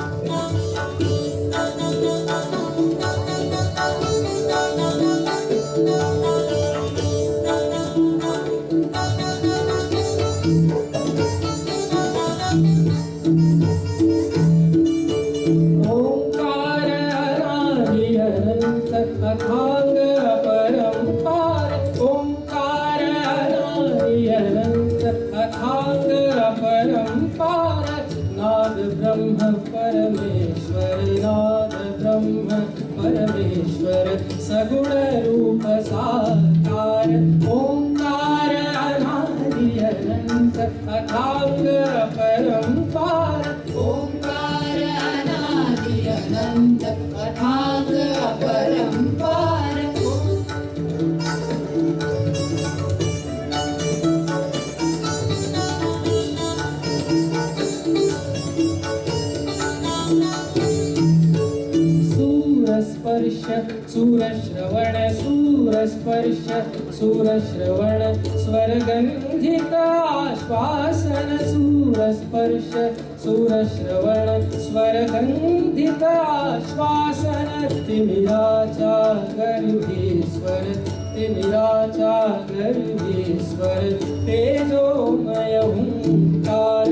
No. Parameshwara ಸಗುಣ ರೂಪ ಸಾರ सूरश्रवण, सूरस्पर्श, सूरश्रवण, स्वरगन्धित आश्वासन, सूरस्पर्श, सूरश्रवण, स्वरगन्धित आश्वासन तिमिराचा गर्भीश्वर तिमिराचा गर्भीश्वर तेजोमय ओङ्कार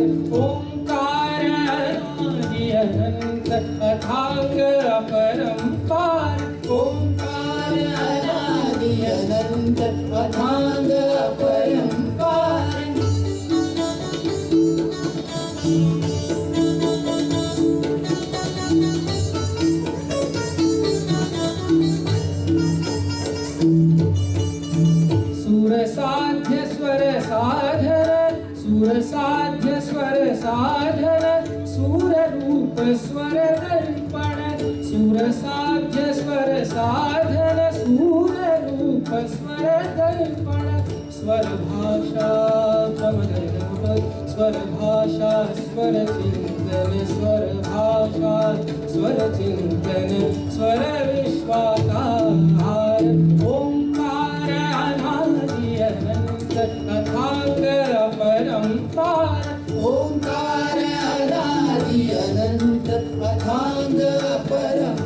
अनादि अनन्त दर्पण स्वर साधन, सूर दर्पण। स्वर भाषा स्वर भाषा स्वर चिंतन, स्वर भाषा, स्वर चिंतन, स्वर विश्वाकार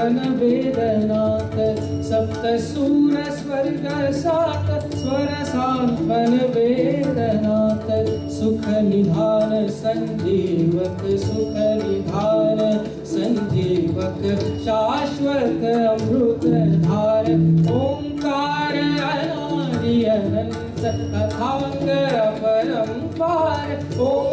स्वर्ग सात सप्त सूर स्वर सूर सात स्वर सांत्वन वेदनाथ सुख निधान संजीवक, सुख निधान संजीवक। शाश्वत अमृत धार, ओंकार अनादि अनंत अथांग अपरंपार। ओंकार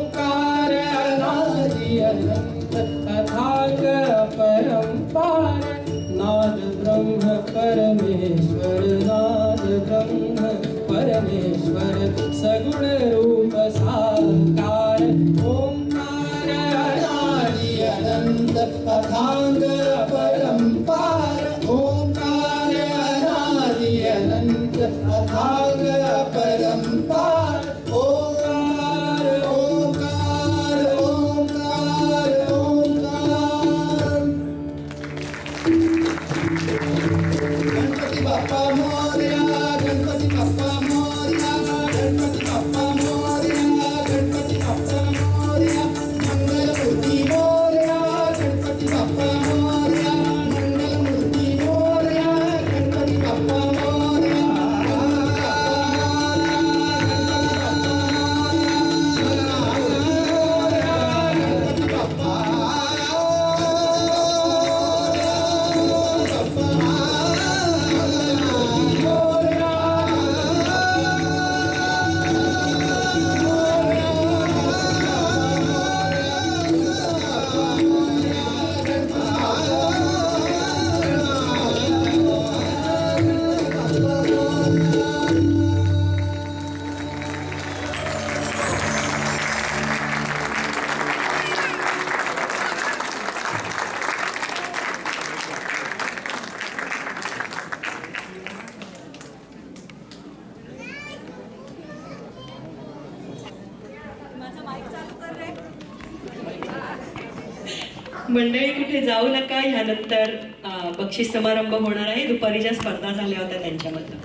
परमेश्वर नाद ब्रह्म परमेश्वर सगुण रूप मंडळी कुठे जाऊ नका. ह्यानंतर बक्षीस समारंभ होणार आहे. दुपारी ज्या स्पर्धा झाल्या होत्या त्यांच्याबद्दल